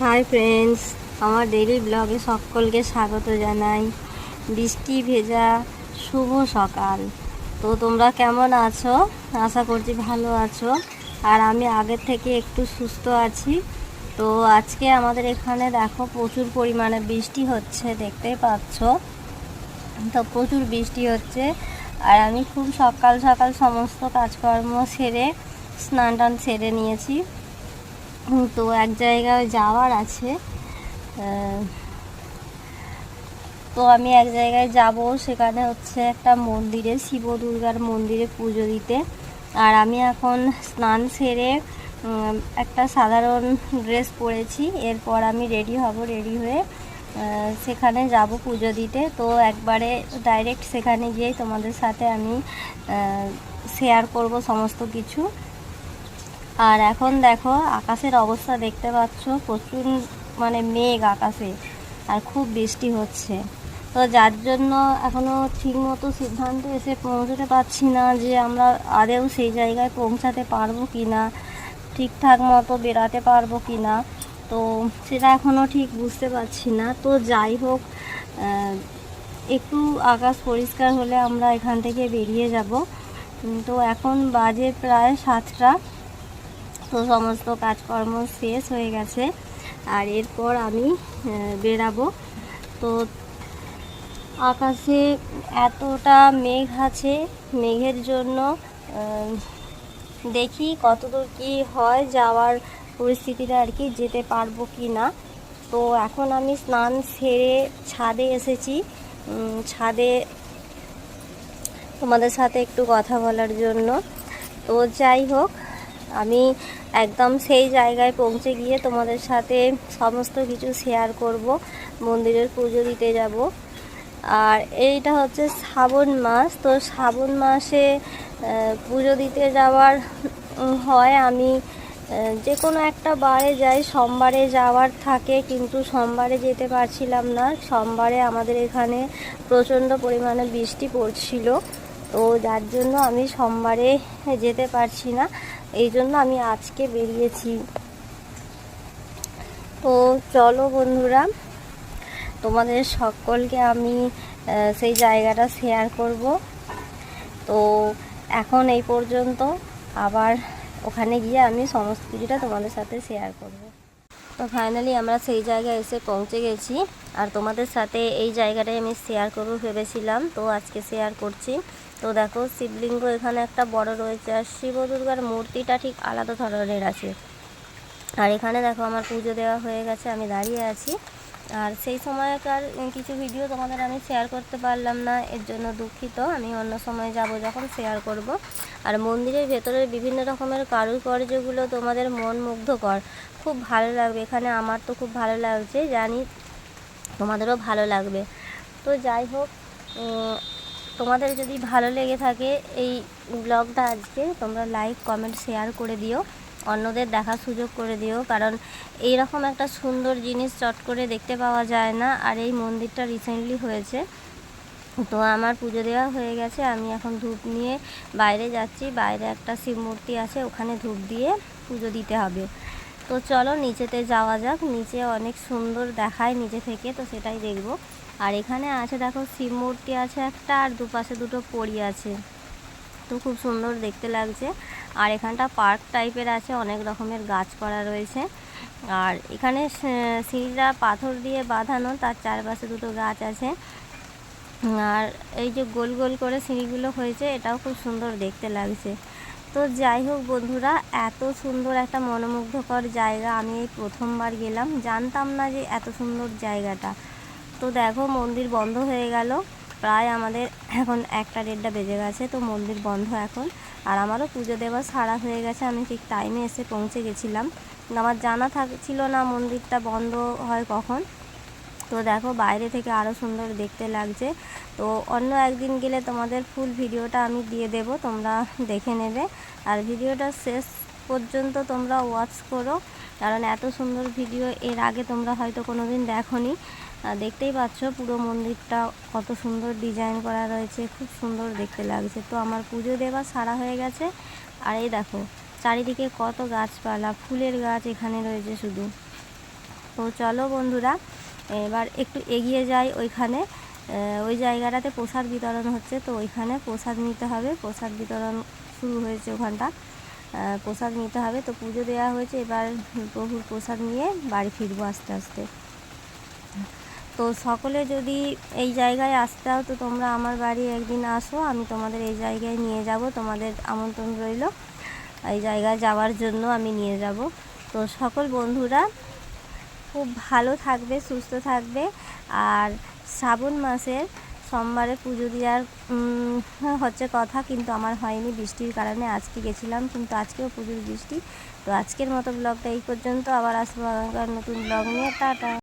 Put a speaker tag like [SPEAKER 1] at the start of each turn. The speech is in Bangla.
[SPEAKER 1] হাই ফ্রেন্ডস আমার ডেইলি ব্লগে সকলকে স্বাগত জানাই। বৃষ্টি ভেজা, শুভ সকাল। তো তোমরা কেমন আছো? আশা করছি ভালো আছো। আর আমি আগের থেকে একটু সুস্থ আছি। তো আজকে আমাদের এখানে দেখো প্রচুর পরিমাণে বৃষ্টি হচ্ছে দেখতেই পাচ্ছ? তো প্রচুর বৃষ্টি হচ্ছে। আর আমি খুব সকাল সকাল সমস্ত কাজকর্ম সেরে স্নান টান সেরে নিয়েছি। তো এক জায়গায় যাওয়ার আছে। তো আমি এক জায়গায় যাব, সেখানে হচ্ছে একটা মন্দিরে শিব দুর্গার মন্দিরে পুজো দিতে। আর আমি এখন স্নান সেরে একটা সাধারণ ড্রেস পরেছি, এরপর আমি রেডি হব, রেডি হয়ে সেখানে যাব পুজো দিতে। তো একবারে ডাইরেক্ট সেখানে গিয়েই তোমাদের সাথে আমি শেয়ার করব সমস্ত কিছু। আর এখন দেখো আকাশের অবস্থা দেখতে পাচ্ছ, প্রচুর মানে মেঘ আকাশে, আর খুব বৃষ্টি হচ্ছে। তো যার জন্য এখনও ঠিকমতো সিদ্ধান্ত এসে পৌঁছতে পারছি না যে আমরা আদেও সেই জায়গায় পৌঁছাতে পারব কি না ঠিকঠাক মতো বেরাতে পারব কি না তো সেটা এখনও ঠিক বুঝতে পারছি না। তো যাই হোক একটু আকাশ পরিষ্কার হলে আমরা এখান থেকে বেরিয়ে যাব। তো এখন বাজে প্রায় সাতটা। তো সমস্ত কাজকর্ম শেষ হয়ে গেছে। আর এরপর আমি বেরাবো তো আকাশে এতটা মেঘ আছে, মেঘের জন্য দেখি কতদূর কি হয়, যাওয়ার পরিস্থিতিটা আর কি যেতে পারব কি না। তো এখন আমি স্নান সেরে ছাদে এসেছি। ছাদে তোমাদের সাথে একটু কথা বলার জন্য। তো যাই হোক আমি একদম সেই জায়গায় পৌঁছে গিয়ে তোমাদের সাথে সমস্ত কিছু শেয়ার করব, মন্দিরের পুজো দিতে যাব। আর এইটা হচ্ছে শ্রাবণ মাস, তো শ্রাবণ মাসে পুজো দিতে যাওয়ার হয় আমি যে কোনো একটা বারে যাই, সোমবারে যাওয়ার থাকে, কিন্তু সোমবারে যেতে পারছিলাম না। সোমবারে আমাদের এখানে প্রচণ্ড পরিমাণে বৃষ্টি পড়ছিল, তো যার জন্য আমি সোমবারে যেতে পারছি না। এই জন্য আমি আজকে বেরিয়েছি। তো চলো বন্ধুরা, তোমাদের সকলকে আমি সেই জায়গাটা শেয়ার করব। তো এখন এই পর্যন্ত আবার ওখানে গিয়ে আমি সমস্ত কিছুটা তোমাদের সাথে শেয়ার করব। তো ফাইনালি আমরা সেই জায়গায় এসে পৌঁছে গেছি। আর তোমাদের সাথে এই জায়গাটাই আমি শেয়ার করব ভেবেছিলাম, তো আজকে শেয়ার করছি। তো দেখো, শিবলিঙ্গ এখানে একটা বড় রয়েছে আর শিব দুর্গার মূর্তিটা ঠিক আলাদা ধরনের আছে। আর এখানে দেখো আমার পুজো দেওয়া হয়ে গেছে, আমি দাঁড়িয়ে আছি। আর সেই সময়কার কিছু ভিডিও তোমাদের আমি শেয়ার করতে পারলাম না, এর জন্য দুঃখিত, আমি অন্য সময় যাব যখন শেয়ার করব। আর মন্দিরের ভেতরের বিভিন্ন রকমের কারুকার্যগুলো তোমাদের মন মুগ্ধকর খুব ভালো লাগবে, এখানে আমার তো খুব ভালো লাগছে, জানি তোমাদেরও ভালো লাগবে। তো যাই হোক তোমাদের যদি ভালো লেগে থাকে এই ব্লগটা আজকে, তোমরা লাইক কমেন্ট শেয়ার করে দিও। অন্যদের দেখার সুযোগ করে দিও, কারণ এই রকম একটা সুন্দর জিনিস চট করে দেখতে পাওয়া যায় না, আর এই মন্দিরটা রিসেন্টলি হয়েছে। তো আমার পুজো দেওয়া হয়ে গেছে, আমি এখন ধূপ নিয়ে বাইরে যাচ্ছি, বাইরে একটা শিব মূর্তি আছে, ওখানে ধূপ দিয়ে পুজো দিতে হবে। তো চলো, নিচেতে যাওয়া যাক, নিচে অনেক সুন্দর দেখায়, নিচে থেকে, তো সেটাই দেখব। আর এখানে আছে, দেখো, শিব মূর্তি আছে একটা আর দুপাশে দুটো পরি আছে। তো খুব সুন্দর দেখতে লাগছে। আর এখানটা পার্ক টাইপের আছে, অনেক রকমের গাছ করা রয়েছে। আর এখানে সিঁড়িটা পাথর দিয়ে বাঁধানো, তার চারপাশে দুটো গাছ আছে। আর এই যে গোল গোল করে সিঁড়িগুলো হয়েছে, এটাও খুব সুন্দর দেখতে লাগছে। তো যাই হোক বন্ধুরা, এত সুন্দর একটা মনোমুগ্ধকর জায়গা। আমি এই প্রথমবার গেলাম, জানতাম না যে এত সুন্দর জায়গাটা। তো দেখো, মন্দির বন্ধ হয়ে গেল। প্রায় আমাদের এখন একটা দেড়টা বেজে গেছে, তো মন্দির বন্ধ এখন। আর আমারও পুজো দেওয়া সারা হয়ে গেছে, আমি ঠিক টাইমে এসে পৌঁছে গেছিলাম। আমার জানা থাকছিল না মন্দিরটা বন্ধ হয় কখন। তো দেখো, বাইরে থেকে আরও সুন্দর দেখতে লাগছে। তো অন্য একদিন গেলে তোমাদের ফুল ভিডিওটা আমি দিয়ে দেব, তোমরা দেখে নেবে। আর ভিডিওটা শেষ পর্যন্ত তোমরা ওয়াচ করো, কারণ এত সুন্দর ভিডিও এর আগে তোমরা হয়তো কোনো দিন দেখোনি। আহ, দেখতেই পাচ্ছ পুরো মন্দিরটা কত সুন্দর ডিজাইন করা রয়েছে খুব সুন্দর দেখতে লাগছে। তো আমার পুজো দেওয়া সারা হয়ে গেছে। আর এই দেখো চারিদিকে কত গাছপালা ফুলের গাছ এখানে রয়েছে শুধু। তো চলো বন্ধুরা এবার একটু এগিয়ে যাই ওইখানে। ওই জায়গাটাতে প্রসাদ বিতরণ হচ্ছে তো ওইখানে প্রসাদ নিতে হবে। প্রসাদ বিতরণ শুরু হয়েছে ওখানটা। প্রসাদ নিতে হবে। তো পুজো দেওয়া হয়েছে এবার প্রভুর প্রসাদ নিয়ে বাড়ি ফিরবো আস্তে আস্তে। তো সকলে যদি এই জায়গায় আসতে হয় তো তোমরা আমার বাড়ি একদিন আসো। আমি তোমাদের এই জায়গায় নিয়ে যাব। তোমাদের আমন্ত্রণ রইল। এই জায়গায় যাওয়ার জন্য আমি নিয়ে যাব। তো সকল বন্ধুরা, খুব ভালো থাকবে, সুস্থ থাকবে। আর শ্রাবণ মাসের সোমবারে পুজো দেওয়ার হচ্ছে কথা, কিন্তু আমার হয়নি। বৃষ্টির কারণে আজকে গেছিলাম, কিন্তু আজকেও পুজোর বৃষ্টি। তো আজকের মতো ব্লগটা এই পর্যন্ত। আবার আসব আগামীকাল নতুন ব্লগ নিয়ে। টাটা।